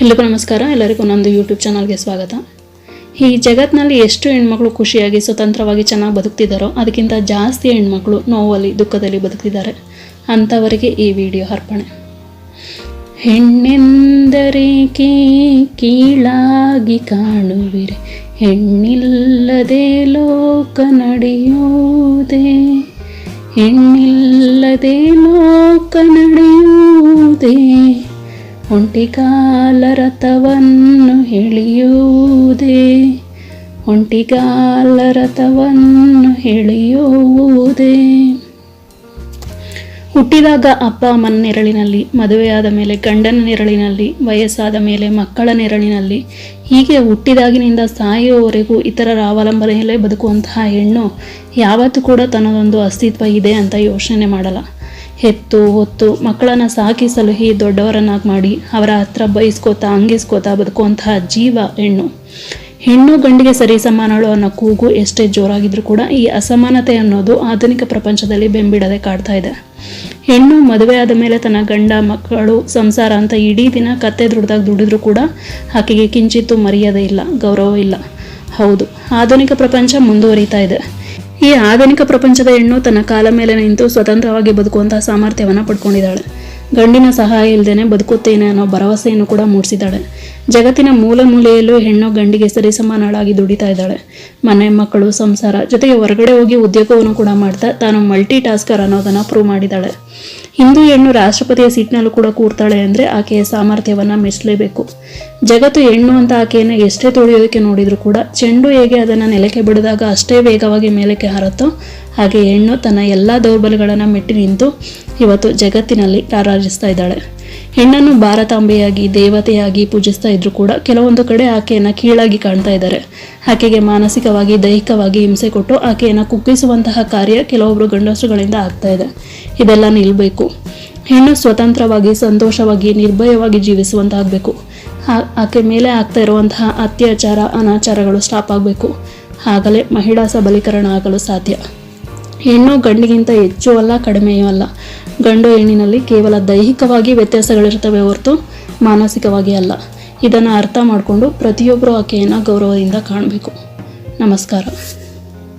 ಎಲ್ಲಿಗೂ ನಮಸ್ಕಾರ. ಎಲ್ಲರಿಗೂ ನಂದು ಯೂಟ್ಯೂಬ್ ಚಾನಲ್ಗೆ ಸ್ವಾಗತ. ಈ ಜಗತ್ತಿನಲ್ಲಿ ಎಷ್ಟು ಹೆಣ್ಮಕ್ಳು ಖುಷಿಯಾಗಿ, ಸ್ವತಂತ್ರವಾಗಿ ಚೆನ್ನಾಗಿ ಬದುಕ್ತಿದ್ದಾರೋ ಅದಕ್ಕಿಂತ ಜಾಸ್ತಿ ಹೆಣ್ಮಕ್ಳು ನೋವಲ್ಲಿ, ದುಃಖದಲ್ಲಿ ಬದುಕ್ತಿದ್ದಾರೆ. ಅಂಥವರಿಗೆ ಈ ವಿಡಿಯೋ ಅರ್ಪಣೆ. ಹೆಣ್ಣೆಂದರೇಕೆ ಕೀಳಾಗಿ ಕಾಣುವಿರಿ. ಹೆಣ್ಣಿಲ್ಲದೆ ಲೋಕ ನಡೆಯುವುದೇ. ಹೆಣ್ಣಿಲ್ಲದೆ ಲೋಕ ನಡೆಯುವುದೇ. ಒಂಟಿಗಾಲ ರಥವನ್ನು ಎಳೆಯುವುದೇ ಒಂಟಿಗಾಲ ರಥವನ್ನು ಹುಟ್ಟಿದಾಗ ಅಪ್ಪ ಅಮ್ಮನ ನೆರಳಿನಲ್ಲಿ, ಮದುವೆಯಾದ ಮೇಲೆ ಗಂಡನ ನೆರಳಿನಲ್ಲಿ, ವಯಸ್ಸಾದ ಮೇಲೆ ಮಕ್ಕಳ ನೆರಳಿನಲ್ಲಿ, ಹೀಗೆ ಹುಟ್ಟಿದಾಗಿನಿಂದ ಸಾಯುವವರೆಗೂ ಇತರರ ಅವಲಂಬನೆಯಲ್ಲೇ ಬದುಕುವಂತಹ ಹೆಣ್ಣು ಯಾವತ್ತೂ ಕೂಡ ತನ್ನದೊಂದು ಅಸ್ತಿತ್ವ ಇದೆ ಅಂತ ಯೋಚನೆ ಮಾಡಲ್ಲ. ಹೆತ್ತು, ಹೊತ್ತು ಮಕ್ಕಳನ್ನು ಸಾಕಿ ಸಲಹಿ ದೊಡ್ಡವರನ್ನಾಗಿ ಮಾಡಿ ಅವರ ಹತ್ರ ಬಯಸ್ಕೋತಾ ಅಂಗಿಸ್ಕೋತಾ ಬದುಕುವಂತಹ ಜೀವ ಹೆಣ್ಣು. ಹೆಣ್ಣು ಗಂಡಿಗೆ ಸರಿ ಸಮಾನಳು ಅನ್ನೋ ಕೂಗು ಎಷ್ಟೇ ಜೋರಾಗಿದ್ರೂ ಕೂಡ ಈ ಅಸಮಾನತೆ ಅನ್ನೋದು ಆಧುನಿಕ ಪ್ರಪಂಚದಲ್ಲಿ ಬೆಂಬಿಡದೆ ಕಾಡ್ತಾ ಇದೆ. ಹೆಣ್ಣು ಮದುವೆ ಆದ ಮೇಲೆ ತನ್ನ ಗಂಡ, ಮಕ್ಕಳು, ಸಂಸಾರ ಅಂತ ಇಡೀ ದಿನ ಕತ್ತೆ ದುಡ್ದಾಗ ದುಡಿದ್ರೂ ಕೂಡ ಆಕೆಗೆ ಕಿಂಚಿತ್ತು ಮರ್ಯಾದೆ ಇಲ್ಲ, ಗೌರವ ಇಲ್ಲ. ಹೌದು, ಆಧುನಿಕ ಪ್ರಪಂಚ ಮುಂದುವರಿತಾ ಇದೆ. ಈ ಆಧುನಿಕ ಪ್ರಪಂಚದ ಹೆಣ್ಣು ತನ್ನ ಕಾಲ ಮೇಲೆ ನಿಂತು ಸ್ವತಂತ್ರವಾಗಿ ಬದುಕುವಂತಹ ಸಾಮರ್ಥ್ಯವನ್ನು ಪಡ್ಕೊಂಡಿದ್ದಾಳೆ. ಗಂಡಿನ ಸಹಾಯ ಇಲ್ಲದೇನೆ ಬದುಕುತ್ತೇನೆ ಅನ್ನೋ ಭರವಸೆಯನ್ನು ಕೂಡ ಮೂಡಿಸಿದ್ದಾಳೆ. ಜಗತ್ತಿನ ಮೂಲ ಮೂಲೆಯಲ್ಲೂ ಹೆಣ್ಣು ಗಂಡಿಗೆ ಸರಿಸಮಾನಳಾಗಿ ದುಡಿತಾ ಇದ್ದಾಳೆ. ಮನೆ, ಮಕ್ಕಳು, ಸಂಸಾರ ಜೊತೆಗೆ ಹೊರಗಡೆ ಹೋಗಿ ಉದ್ಯೋಗವನ್ನು ಕೂಡ ಮಾಡ್ತಾ ತಾನು ಮಲ್ಟಿ ಟಾಸ್ಕರ್ ಅನ್ನೋದನ್ನು ಪ್ರೂವ್ ಮಾಡಿದ್ದಾಳೆ. ಹಿಂದೂ ಹೆಣ್ಣು ರಾಷ್ಟ್ರಪತಿಯ ಸೀಟ್ನಲ್ಲೂ ಕೂಡ ಕೂರ್ತಾಳೆ ಅಂದರೆ ಆಕೆಯ ಸಾಮರ್ಥ್ಯವನ್ನು ಮೆಚ್ಚಲೇಬೇಕು. ಜಗತ್ತು ಹೆಣ್ಣು ಅಂತ ಆಕೆಯನ್ನು ಎಷ್ಟೇ ತೊಳೆಯೋದಕ್ಕೆ ನೋಡಿದರೂ ಕೂಡ ಚೆಂಡು ಹೇಗೆ ಅದನ್ನು ನೆಲಕ್ಕೆ ಬಿಡಿದಾಗ ಅಷ್ಟೇ ವೇಗವಾಗಿ ಮೇಲಕ್ಕೆ ಹಾರುತ್ತೋ ಹಾಗೆ ಹೆಣ್ಣು ತನ್ನ ಎಲ್ಲ ದೌರ್ಬಲ್ಯಗಳನ್ನು ಮೆಟ್ಟಿ ನಿಂತು ಇವತ್ತು ಜಗತ್ತಿನಲ್ಲಿ ರಾರಾಜಿಸ್ತಾ ಇದ್ದಾಳೆ. ಹೆಣ್ಣನ್ನು ಭಾರತಾಂಬೆಯಾಗಿ, ದೇವತೆಯಾಗಿ ಪೂಜಿಸ್ತಾ ಇದ್ರು ಕೂಡ ಕೆಲವೊಂದು ಕಡೆ ಆಕೆಯನ್ನು ಕೀಳಾಗಿ ಕಾಣ್ತಾ ಇದ್ದಾರೆ. ಆಕೆಗೆ ಮಾನಸಿಕವಾಗಿ, ದೈಹಿಕವಾಗಿ ಹಿಂಸೆ ಕೊಟ್ಟು ಆಕೆಯನ್ನು ಕುಗ್ಗಿಸುವಂತಹ ಕಾರ್ಯ ಕೆಲವೊಬ್ಬರು ಗಂಡಸುಗಳಿಂದ ಆಗ್ತಾ ಇದೆ. ಇದೆಲ್ಲ ನಿಲ್ಲಬೇಕು ಹೆಣ್ಣು ಸ್ವತಂತ್ರವಾಗಿ, ಸಂತೋಷವಾಗಿ, ನಿರ್ಭಯವಾಗಿ ಜೀವಿಸುವಂತಾಗಬೇಕು. ಆಕೆ ಮೇಲೆ ಆಗ್ತಾ ಇರುವಂತಹ ಅತ್ಯಾಚಾರ, ಅನಾಚಾರಗಳು ಸ್ಟಾಪ್ ಆಗಬೇಕು. ಆಗಲೇ ಮಹಿಳಾ ಸಬಲೀಕರಣ ಆಗಲು ಸಾಧ್ಯ. ಹೆಣ್ಣು ಗಂಡಿಗಿಂತ ಹೆಚ್ಚು ಅಲ್ಲ, ಕಡಿಮೆಯೂ ಅಲ್ಲ. ಗಂಡು ಹೆಣ್ಣಿನಲ್ಲಿ ಕೇವಲ ದೈಹಿಕವಾಗಿ ವ್ಯತ್ಯಾಸಗಳಿರ್ತವೆ ಹೊರತು ಮಾನಸಿಕವಾಗಿ ಅಲ್ಲ. ಇದನ್ನು ಅರ್ಥ ಮಾಡಿಕೊಂಡು ಪ್ರತಿಯೊಬ್ಬರು ಆಕೆಯನ್ನು ಗೌರವದಿಂದ ಕಾಣಬೇಕು. ನಮಸ್ಕಾರ.